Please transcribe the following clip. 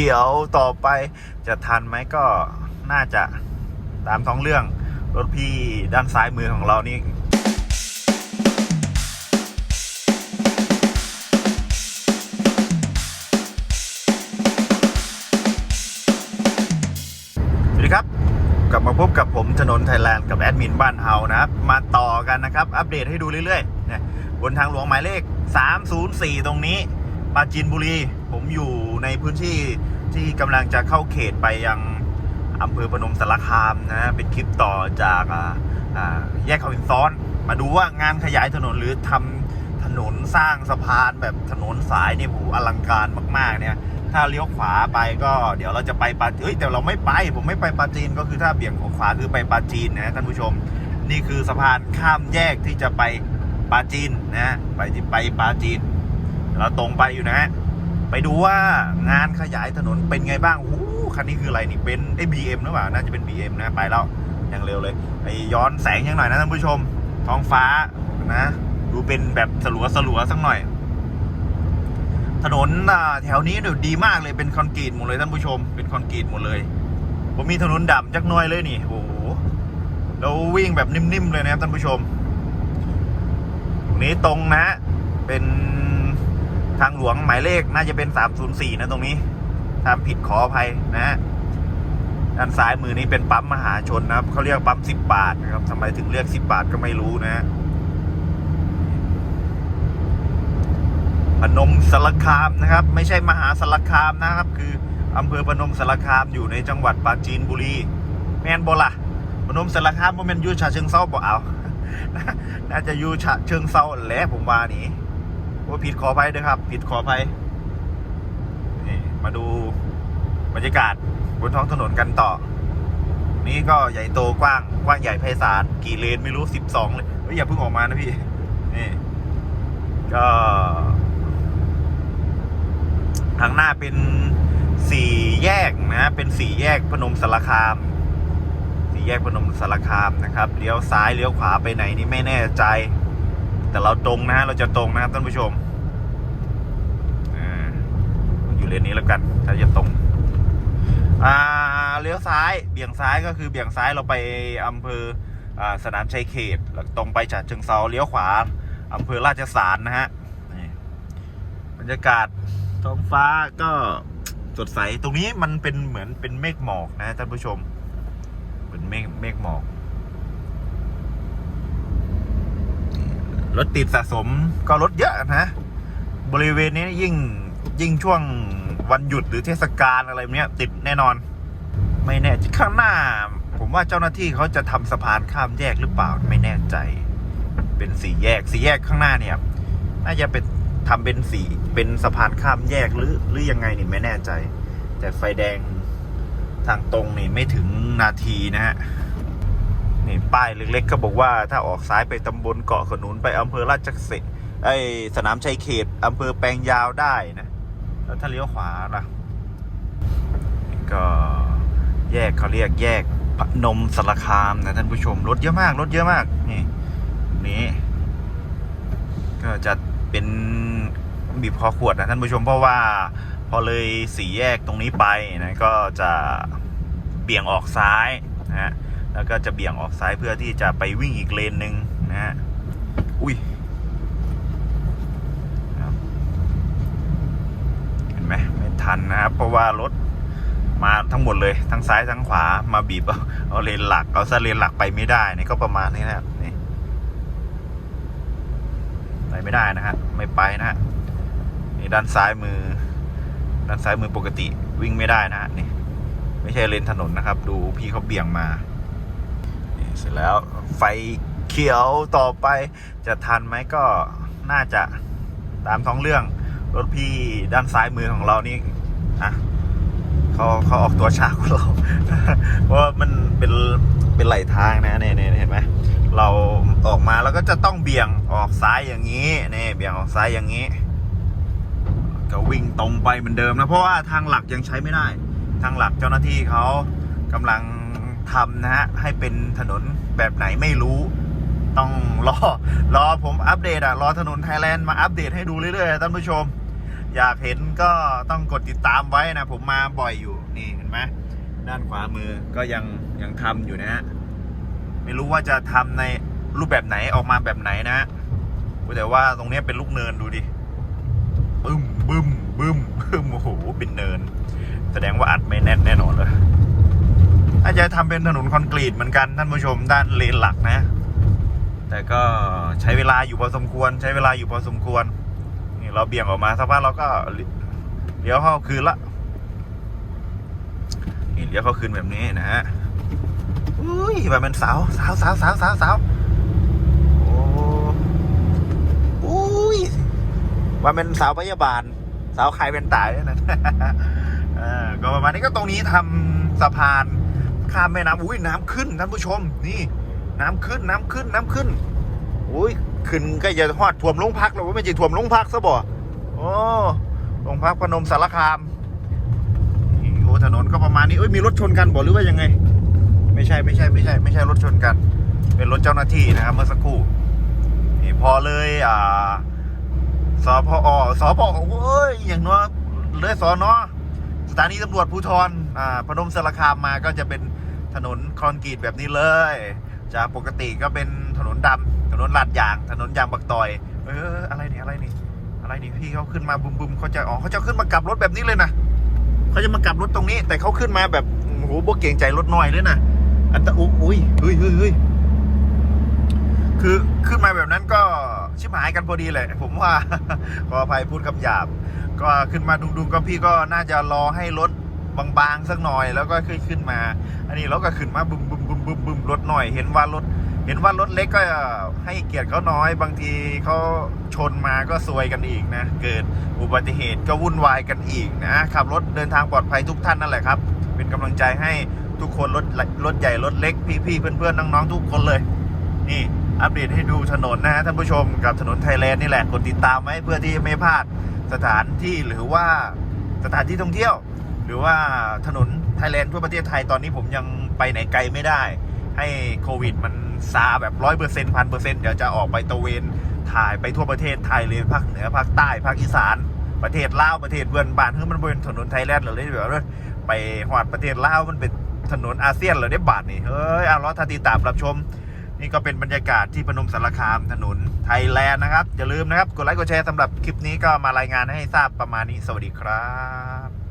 ขียวต่อไปจะทันไหมก็น่าจะตามท้องเรื่องรถพี่ด้านซ้ายมือของเรานี่สวัสดีครับกลับมาพบกับผมถนนไทยแลนด์กับแอดมินบ้านเฮานะครับ มาต่อกันนะครับ อัปเดตให้ดูเรื่อยๆนะบนทางหลวงหมายเลข 304 ตรงนี้ ปราจีนบุรี ผมอยู่ในพื้นที่ที่กำลังจะเข้าเขตไปยังอำเภอพนมสารคามนะเป็นคลิปต่อจากแยกเขาหินซ้อน มาดูว่างานขยายถนนหรือทำถนนสร้างสะพานแบบถนนสายนี่ยโหอลังการมาก ๆ เนี่ย ถ้าเลี้ยวขวาไปก็เดี๋ยวเราจะไปปาเอ้ยแต่เราไม่ไป ผมไม่ไปปาจีนก็คือถ้าเบี่ยงขวาคือไปปาจีนนะท่านผู้ชม นี่คือสะพานข้ามแยกที่จะไปปาจีนนะไปไปปาจีน เราตรงไปอยู่นะฮะไปดูว่างานขยายถนนเป็นไงบ้างหูคันนี้คืออะไรนี่เป็นไอ้บีเอ็มหรือเปล่าน่าจะเป็น BM นะไปแล้วอย่างเร็วเลยไอ้ย้อนแสงยังหน่อยนะท่านผู้ชม ท้องฟ้านะ ดูเป็นแบบสลัวสลัวสักหน่อย ถนนแถวนี้เดี๋ยวดีมากเลยเป็นคอนกรีตหมดเลยท่านผู้ชม เป็นคอนกรีตหมดเลยผมมีถนนดำจักน่อยเลยนี่โอ้โหแล้ววิ่งแบบนิ่มๆเลยนะครับท่านผู้ชมตรงนี้ตรงนะ เป็น ทางหลวงหมายเลขน่าจะเป็น 304 นะตรงนี้ทำผิดขออภัยนะฮะด้านซ้ายมือนี้เป็นปั๊มมหาชนนะครับเขาเรียกปั๊ม10 บาทนะครับทำไมถึงเรียก 10 บาทก็ไม่รู้นะฮะพนมสารคามนะครับ ไม่ใช่มหาสารคามนะครับ คืออำเภอพนมสารคามอยู่ในจังหวัดปราจีนบุรีแมนบล่ะพนมสารคามบ่แมนยู่ฉะเชิงเซาบ่เอาน่าจะอยู่ฉะเชิงเซาแหละผมว่านี่ ว่าผิดขออภัยด้วยครับ ผิดขออภัยนี่มาดูบรรยากาศบนท้องถนนกันต่อ นี่ก็ใหญ่โตกว้างกว้างใหญ่ไพศาลกี่เลนไม่รู้สิบสองเลยเฮ้ยอย่าเพิ่งออกมานะพี่นี่ก็ทางหน้าเป็นสี่แยกนะ เป็นสี่แยกพนมสารคาม สี่แยกพนมสารคามนะครับ เลี้ยวซ้ายเลี้ยวขวาไปไหนนี่ไม่แน่ใจ แต่เราตรงนะฮะเราจะตรงนะครับท่านผู้ชมอ่าอยู่เลนนี้แล้วกัน ถ้าจะตรงอ่าเลี้ยวซ้ายเบี่ยงซ้ายก็คือเบี่ยงซ้ายเราไปอำเภออ่าสนามชัยเขตแล้วตรงไปจากเชิงเซาเลี้ยวขวาอำเภอราชสารนะฮะบรรยากาศท้องฟ้าก็สดใสตรงนี้มันเป็นเหมือนเป็นเมฆหมอกนะท่านผู้ชม เป็นเมฆเมฆหมอก รถติดสะสมก็รถเยอะนะ บริเวณนี้ยิ่งยิ่งช่วงวันหยุดหรือเทศกาลอะไรเนี้ยติดแน่นอน ไม่แน่ข้างหน้า ผมว่าเจ้าหน้าที่เขาจะทำสะพานข้ามแยกหรือเปล่าไม่แน่ใจ เป็นสี่แยกสี่แยกข้างหน้าเนี่ยน่าจะเป็นทำเป็นสี่เป็นสะพานข้ามแยกหรือหรือยังไงนี่ไม่แน่ใจ แต่ไฟแดงทางตรงนี่ไม่ถึงนาทีนะฮะ นี่ป้ายเล็กๆก็บอกว่าถ้าออกซ้ายไปตำบลเกาะขนุนไปอำเภอราชเสไอสนามชัยเขตอำเภอแปลงยาวได้นะแล้วถ้าเลี้ยวขวาล่ะก็แยกเขาเรียกแยกพนมสารคามนะท่านผู้ชมรถเยอะมากรถเยอะมากนี่นี้ก็จะเป็นบีบคอขวดนะท่านผู้ชมเพราะว่าพอเลยสี่แยกตรงนี้ไปนะก็จะเบี่ยงออกซ้ายนะฮะ แล้วก็จะเบี่ยงออกซ้ายเพื่อที่จะไปวิ่งอีกเลนหนึ่งนะฮะ อุ้ยเห็นไหมไม่ทันนะครับ เพราะว่ารถมาทั้งหมดเลย ทั้งซ้ายทั้งขวามาบีบเอาเอาเลนหลัก เอาซะเลนหลักไปไม่ได้นี่ก็ประมาณนี้นะครับนี่ไปไม่ได้นะฮะไม่ไปนะฮะนี่ด้านซ้ายมือ ด้านซ้ายมือปกติวิ่งไม่ได้นะฮะนี่ไม่ใช่เลนถนนนะครับ ดูพี่เขาเบี่ยงมา เสร็จแล้วไฟเขียวต่อไปจะทันไหมก็น่าจะตามท้องเรื่อง รถพี่ด้านซ้ายมือของเรานี่อะเขาเขาออกตัวช้ากว่าเรา เพราะมันเป็นเป็นไหลทางนะเนี่ยเห็นไหมเราออกมาแล้วก็จะต้องเบี่ยงออกซ้ายอย่างนี้นี่เบี่ยงออกซ้ายอย่างนี้ ก็วิ่งตรงไปเหมือนเดิมนะเพราะว่าทางหลักยังใช้ไม่ได้ ทางหลักเจ้าหน้าที่เขากำลัง ทำนะฮะ ให้เป็นถนนแบบไหนไม่รู้ ต้องรอ รอผมอัปเดตอะรอถนนไทยแลนด์มาอัปเดตให้ดูเรื่อยๆท่านผู้ชม อยากเห็นก็ต้องกดติดตามไว้นะ ผมมาบ่อยอยู่นี่เห็นไหมด้านขวามือก็ยังยังทำอยู่นะฮะ ไม่รู้ว่าจะทำในรูปแบบไหนออกมาแบบไหนนะฮะแต่ว่าตรงนี้เป็นลูกเนินดูดิบึ้มบึ้มบึ้มบึ้มโอ้โหเป็นเนิน แสดงว่าอัดไม่แน่นแน่นอนเลย จะทำเป็นถนนคอนกรีตเหมือนกันท่านผู้ชมด้านเลนหลักนะ แต่ก็ใช้เวลาอยู่พอสมควร ใช้เวลาอยู่พอสมควรนี่เราเบี่ยงออกมาสักพักเราก็เลี้ยวเข้าคืนละนี่เลี้ยวเข้าคืนแบบนี้นะฮะอุ้ยแบบเป็นสาวสาวสาวสาวสาวสาวโอ้อุ้ยว่าเป็นสาวพยาบาล สาวขายเป็นตายนั่นเออก็ประมาณนี้ก็ตรงนี้ทำสะพาน ข้ามแม่น้ำอุ้ยน้ำขึ้นท่านผู้ชม นี่ น้ำขึ้นน้ำขึ้นน้ำขึ้นอุ้ยขึ้นก็จะทอดท่วมลงพักแล้วว่าไม่ใช่ท่วมลงพักซะบ่โอ้ลงพักพนมสารคามโอ้ถนนก็ประมาณนี้เอ้ยมีรถชนกันบ่หรือว่ายังไง ไม่ใช่ไม่ใช่ไม่ใช่ไม่ใช่รถชนกัน เป็นรถเจ้าหน้าที่นะครับเมื่อสักครู่นี่พอเลยอ่าสพอสพอเอ้ยอย่างน้อยเลยสอนอสถานีตำรวจภูธรอ่าพนมสารคามมาก็จะเป็น ถนนคอนกรีตแบบนี้เลย จากปกติก็เป็นถนนดำถนนลาดยาง ถนนยางบักตอย เออ อะไรนี่อะไรนี่อะไรนี่พี่เขาขึ้นมาบุมบุมเขาจะอ๋อเขาจะขึ้นมากลับรถแบบนี้เลยนะเขาจะมากลับรถตรงนี้ แต่เขาขึ้นมาแบบโอ้โหพวกเก่งใจรถหน่อยเลยนะอันตะอุ้ยอุ้ยเฮ้ยเฮ้ยเฮ้ยคือขึ้นมาแบบนั้นก็ชิบหายกันพอดีเลยผมว่าขออภัยพูดคำหยาบ ก็ขึ้นมาดุงๆก็พี่ก็น่าจะรอให้รถ บางๆสักหน่อยแล้วก็ขึ้นขึ้นมา อันนี้เราก็ขึ้นมาบึมบึมบึมบึมบึมรถหน่อย เห็นว่ารถ เห็นว่ารถเล็กก็ให้เกียรติเขาน้อย บางทีเขาชนมาก็ซวยกันอีกนะ เกิดอุบัติเหตุก็วุ่นวายกันอีกนะขับรถเดินทางปลอดภัยทุกท่านนั่นแหละครับ เป็นกำลังใจให้ทุกคนรถรถใหญ่รถเล็กพี่ๆเพื่อนๆน้องๆทุกคนเลย นี่อัปเดตให้ดูถนนนะฮะท่านผู้ชมกับถนนไทยแลนด์นี่แหละกดติดตามไว้เพื่อที่ไม่พลาดสถานที่หรือว่าสถานที่ท่องเที่ยว รือว่าถนนไทยแลนด์ทั่วประเทศไทยตอนนี้ผมยังไปไหนไกลไม่ได้ ให้โควิดมันซาแบบร้อยเปอร์เซ็นต์พันเปอร์เซ็นต์เดี๋ยวจะออกไปตะเวนถ่ายไปทั่วประเทศไทยเลยภาคเหนือภาคใต้ภาคอีสานประเทศลาวประเทศเพื่อนบ้านคือมันเป็นถนนไทยแลนด์เลยแบบว่าไปหอดประเทศลาวมันเป็นถนนอาเซียนเลยได้บาทนี่เฮ้ยเอาล้อทาติตามรับชม นี่ก็เป็นบรรยากาศที่พนมสารคามถนนไทยแลนด์นะครับอย่าลืมนะครับกดไลค์กดแชร์สำหรับคลิปนี้ก็มารายงานให้ทราบประมาณนี้สวัสดีครับ